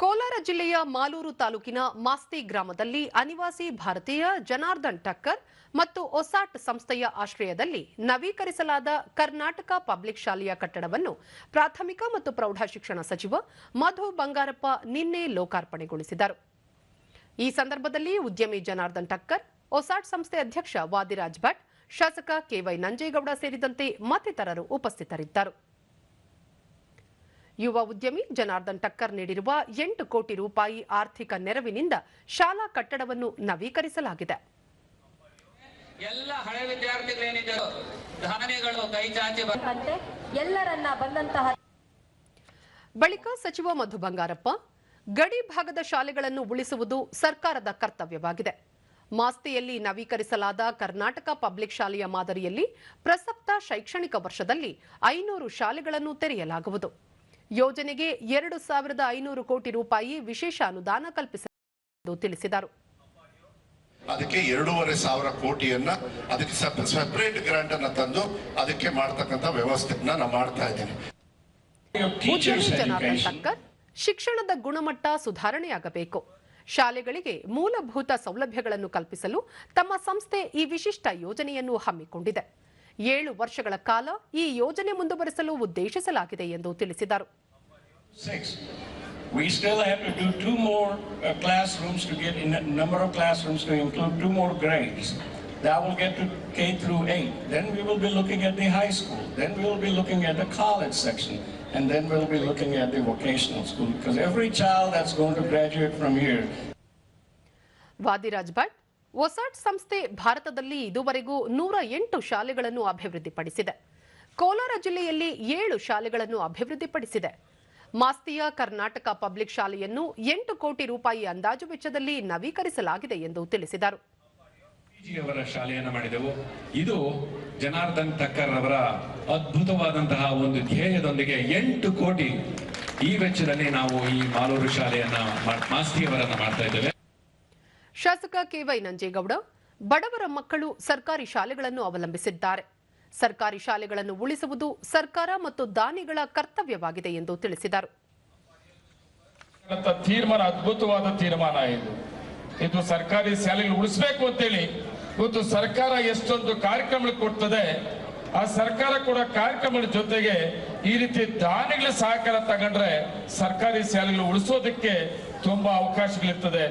ಕೋಲಾರ ಜಿಲ್ಲೆಯ ಮಾಲೂರು ತಾಲೂಕಿನ ಮಾಸ್ತಿ ಗ್ರಾಮದಲ್ಲಿ ಅನಿವಾಸಿ ಭಾರತೀಯ ಜನಾರ್ದನ್ ಟಕ್ಕರ್ ಮತ್ತು ಒಸಾಟ್ ಸಂಸ್ಥೆಯ ಆಶ್ರಯದಲ್ಲಿ ನವೀಕರಿಸಲಾದ ಕರ್ನಾಟಕ ಪಬ್ಲಿಕ್ ಶಾಲೆಯ ಕಟ್ಟಡವನ್ನು ಪ್ರಾಥಮಿಕ ಮತ್ತು ಪ್ರೌಢ ಶಿಕ್ಷಣ ಸಚಿವ ಮಧು ಬಂಗಾರಪ್ಪ ನಿನ್ನೆ ಲೋಕಾರ್ಪಣೆಗೊಳಿಸಿದರು. ಈ ಸಂದರ್ಭದಲ್ಲಿ ಉದ್ಯಮಿ ಜನಾರ್ದನ್ ಟಕ್ಕರ್, ಒಸಾಟ್ ಸಂಸ್ಥೆ ಅಧ್ಯಕ್ಷ ವಾದಿರಾಜ್ ಭಟ್, ಶಾಸಕ ಕೆವೈ ನಂಜೇಗೌಡ ಸೇರಿದಂತೆ ಮತ್ತಿತರರು ಉಪಸ್ಥಿತರಿದ್ದರು. ಯುವ ಉದ್ಯಮಿ ಜನಾರ್ದನ್ ಟಕ್ಕರ್ ನೀಡಿರುವ ಎಂಟು ಕೋಟಿ ರೂಪಾಯಿ ಆರ್ಥಿಕ ನೆರವಿನಿಂದ ಶಾಲಾ ಕಟ್ಟಡವನ್ನು ನವೀಕರಿಸಲಾಗಿದೆ. ಎಲ್ಲ ಹಳೆ ವಿದ್ಯಾರ್ಥಿಗಳೇನಿದ್ರು ಧಾನ್ಯಗಳು ಕೈ ಚಾಚಿ ಬ- ಎಲ್ಲರನ್ನ ಬಂದಂತಹ ಬಳಿಕ ಸಚಿವ ಮಧು ಬಂಗಾರಪ್ಪ ಗಡಿ ಭಾಗದ ಶಾಲೆಗಳನ್ನು ಉಳಿಸುವುದು ಸರ್ಕಾರದ ಕರ್ತವ್ಯವಾಗಿದೆ. ಮಾಸ್ತಿಯಲ್ಲಿ ನವೀಕರಿಸಲಾದ ಕರ್ನಾಟಕ ಪಬ್ಲಿಕ್ ಶಾಲೆಯ ಮಾದರಿಯಲ್ಲಿ ಪ್ರಸಕ್ತ ಶೈಕ್ಷಣಿಕ ವರ್ಷದಲ್ಲಿ ಐನೂರು ಶಾಲೆಗಳನ್ನು ತೆರೆಯಲಾಗುವುದು. ಯೋಜನೆಗೆ ಎರಡು ಸಾವಿರದ ಐನೂರು ಕೋಟಿ ರೂಪಾಯಿ ವಿಶೇಷ ಅನುದಾನ ಕಲ್ಪಿಸಲಾಗಿದೆ ಎಂದು ತಿಳಿಸಿದರು. ಅದಕ್ಕೆ ಎರಡೂವರೆ ಸಾವಿರ ಕೋಟಿಯನ್ನ ಅದಕ್ಕೆ ಸೆಪರೇಟ್ ಗ್ರಾಂಟ್ ಅನ್ನ ತಂದು ಅದಕ್ಕೆ ಮಾಡ್ತಕ್ಕಂಥ ವ್ಯವಸ್ಥೆಯನ್ನ ನಾನು ಮಾಡ್ತಾ ಇದ್ದೀನಿ. ಉದ್ಯಮಿ ಜನಾರ್ದನ್ ಟಕ್ಕರ್ ಶಿಕ್ಷಣದ ಗುಣಮಟ್ಟ ಸುಧಾರಣೆಯಾಗಬೇಕು. ಶಾಲೆಗಳಿಗೆ ಮೂಲಭೂತ ಸೌಲಭ್ಯಗಳನ್ನು ಕಲ್ಪಿಸಲು ತಮ್ಮ ಸಂಸ್ಥೆ ಈ ವಿಶಿಷ್ಟ ಯೋಜನೆಯನ್ನು ಹಮ್ಮಿಕೊಂಡಿದೆ. ಏಳು ವರ್ಷಗಳ ಕಾಲ ಈ ಯೋಜನೆ ಮುಂದುವರೆಸಲು ಉದ್ದೇಶಿಸಲಾಗಿದೆ ಎಂದು ತಿಳಿಸಿದರು We still have to do two more uh, classrooms to get in number of classrooms to include two more grades. That will get to K through 8. Then we will be looking at the high school. Then we will be looking at the college section. And then we'll be looking at the vocational school. Because every child that's going to graduate from here Vadiraj Bhat ಒಸಾಟ್ ಸಂಸ್ಥೆ ಭಾರತದಲ್ಲಿ ಇದುವರೆಗೂ ನೂರ ಎಂಟು ಶಾಲೆಗಳನ್ನು ಅಭಿವೃದ್ಧಿಪಡಿಸಿದೆ. ಕೋಲಾರ ಜಿಲ್ಲೆಯಲ್ಲಿ ಏಳು ಶಾಲೆಗಳನ್ನು ಅಭಿವೃದ್ಧಿಪಡಿಸಿದೆ. ಮಾಸ್ತಿಯ ಕರ್ನಾಟಕ ಪಬ್ಲಿಕ್ ಶಾಲೆಯನ್ನು ಎಂಟು ಕೋಟಿ ರೂಪಾಯಿ ಅಂದಾಜು ವೆಚ್ಚದಲ್ಲಿ ನವೀಕರಿಸಲಾಗಿದೆ ಎಂದು ತಿಳಿಸಿದರು. ಶಾಲೆಯನ್ನು ಮಾಡಿದೆವು. ಇದು ಜನಾರ್ದನ್ ಟಕ್ಕರ್ ಅವರ ಅದ್ಭುತವಾದಂತಹ ಒಂದು ಧ್ಯೇಯದೊಂದಿಗೆ ಎಂಟು ಕೋಟಿ ಈ ವೆಚ್ಚದಲ್ಲಿ ನಾವು ಈ ಮಾಲೂರು ಶಾಲೆಯನ್ನ ಮಾಸ್ತಿಯವರನ್ನ ಮಾಡ್ತಾ ಇದ್ದೇವೆ. ಶಾಸಕ ಕೆವೈ ನಂಜೇಗೌಡ, ಬಡವರ ಮಕ್ಕಳು ಸರ್ಕಾರಿ ಶಾಲೆಗಳನ್ನು ಅವಲಂಬಿಸಿದ್ದಾರೆ. ಸರ್ಕಾರಿ ಶಾಲೆಗಳನ್ನು ಉಳಿಸುವುದು ಸರ್ಕಾರ ಮತ್ತು ದಾನಿಗಳ ಕರ್ತವ್ಯವಾಗಿದೆ ಎಂದು ತಿಳಿಸಿದರು. ತೀರ್ಮಾನ, ಅದ್ಭುತವಾದ ತೀರ್ಮಾನ ಇದು. ಇದು ಸರ್ಕಾರಿ ಶಾಲೆಗಳು ಉಳಿಸಬೇಕು ಅಂತೇಳಿ, ಇವತ್ತು ಸರ್ಕಾರ ಎಷ್ಟೊಂದು ಕಾರ್ಯಕ್ರಮಗಳು ಕೊಡ್ತದೆ, ಆ ಸರ್ಕಾರ ಕೂಡ ಕಾರ್ಯಕ್ರಮಗಳ ಜೊತೆಗೆ ಈ ರೀತಿ ದಾನಿಗಳ ಸಹಕಾರ ತಗೊಂಡ್ರೆ ಸರ್ಕಾರಿ ಶಾಲೆಗಳು ಉಳಿಸೋದಕ್ಕೆ ತುಂಬಾ ಅವಕಾಶಗಳಿರ್ತದೆ.